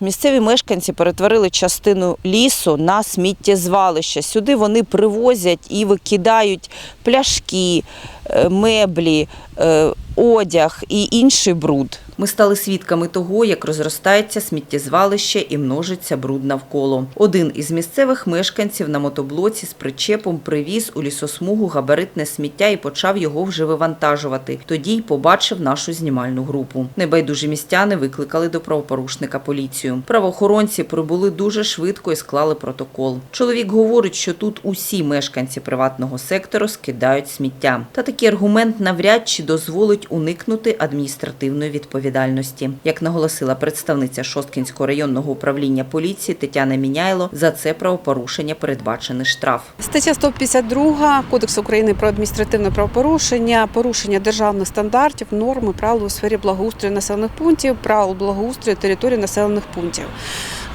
Місцеві мешканці перетворили частину лісу на сміттєзвалище. Сюди вони привозять і викидають пляшки, е, меблі, е, одяг і інший бруд. Ми стали свідками того, як розростається сміттєзвалище і множиться бруд навколо. Один із місцевих мешканців на мотоблоці з причепом привіз у лісосмугу габаритне сміття і почав його вже вивантажувати. Тоді й побачив нашу знімальну групу. Небайдужі містяни викликали до правопорушника поліцію. Правоохоронці прибули дуже швидко і склали протокол. Чоловік говорить, що тут усі мешканці приватного сектору скидають сміття. Та такий аргумент навряд чи дозволить уникнути адміністративної відповідальності. Як наголосила представниця Шосткінського районного управління поліції Тетяна Міняйло, за це правопорушення передбачений штраф. Стаття 152 Кодексу України про адміністративне правопорушення, порушення державних стандартів, норм і правил у сфері благоустрою населених пунктів, правил благоустрою території населених пунктів.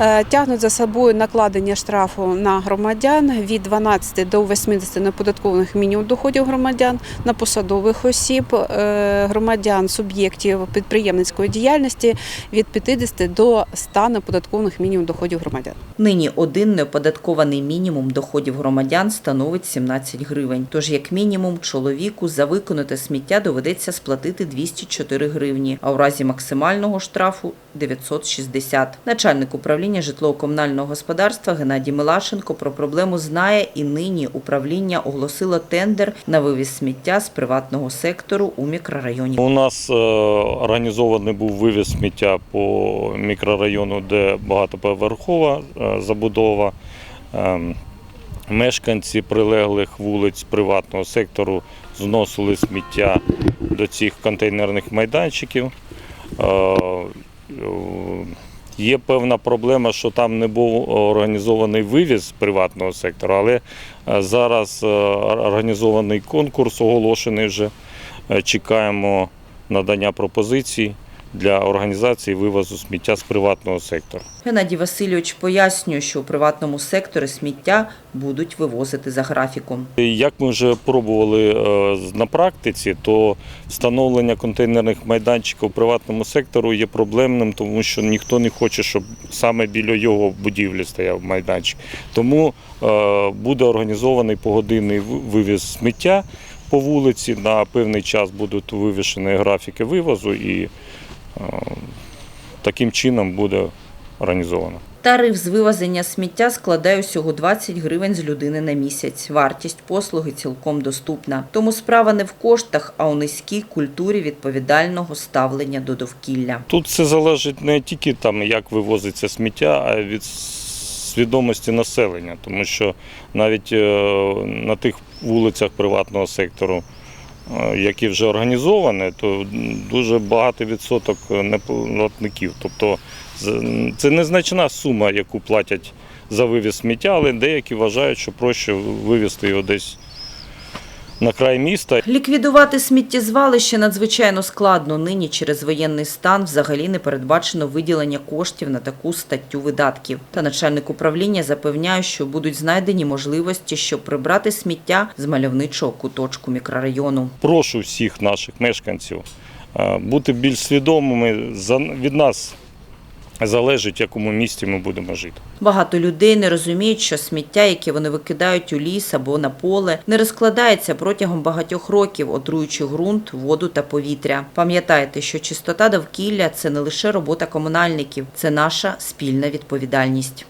Е, Тягнуть за собою накладення штрафу на громадян від 12 до 80 неоподаткованих мінімум доходів громадян, на посадових осіб, е, громадян, суб'єктів підприємницької діяльності від 50 до 100 неоподаткованих мінімум доходів громадян. Нині один неоподаткований мінімум доходів громадян становить 17 гривень. Тож, як мінімум, чоловіку за виконане сміття доведеться сплатити 204 гривні, а у разі максимального штрафу 960. Начальник управління житлово-комунального господарства Геннадій Милашенко про проблему знає і нині управління оголосило тендер на вивіз сміття з приватного сектору у мікрорайоні. У нас е, організований був вивіз сміття по мікрорайону, де багатоповерхова е, забудова. Ем, Мешканці прилеглих вулиць приватного сектору зносили сміття до цих контейнерних майданчиків. Є певна проблема, що там не був організований вивіз приватного сектору, але е, зараз е, організований конкурс, оголошений вже. Е, Чекаємо надання пропозицій для організації вивозу сміття з приватного сектору. Геннадій Васильович пояснює, що у приватному секторі сміття будуть вивозити за графіком. Як ми вже пробували е, на практиці, то встановлення контейнерних майданчиків у приватному сектору є проблемним, тому що ніхто не хоче, щоб саме біля його будівлі стояв майданчик. Тому е, буде організований погодинний вивіз сміття по вулиці. На певний час будуть вивішені графіки вивозу і таким чином буде організовано. Тариф з вивезення сміття складає усього 20 гривень з людини на місяць. Вартість послуги цілком доступна. Тому справа не в коштах, а у низькій культурі відповідального ставлення до довкілля. Тут все залежить не тільки там, як вивозиться сміття, а від свідомості населення, тому що навіть е, на тих вулицях приватного сектору, е, які вже організовані, то дуже багато відсоток неплатників. Тобто це незначна сума, яку платять за вивіз сміття, але деякі вважають, що проще вивезти його десь на край міста Ліквідувати сміттєзвалище надзвичайно складно. Нині через воєнний стан взагалі не передбачено виділення коштів на таку статтю видатків. Та начальник управління запевняє, що будуть знайдені можливості, щоб прибрати сміття з мальовничого куточку мікрорайону. прошу всіх наших мешканців е, бути більш свідомими. За- Від нас залежить, якому місті ми будемо жити. Багато людей не розуміють, що сміття, яке вони викидають у ліс або на поле, не розкладається протягом багатьох років, отруючи ґрунт, воду та повітря. Пам'ятайте, що чистота довкілля це не лише робота комунальників, це наша спільна відповідальність.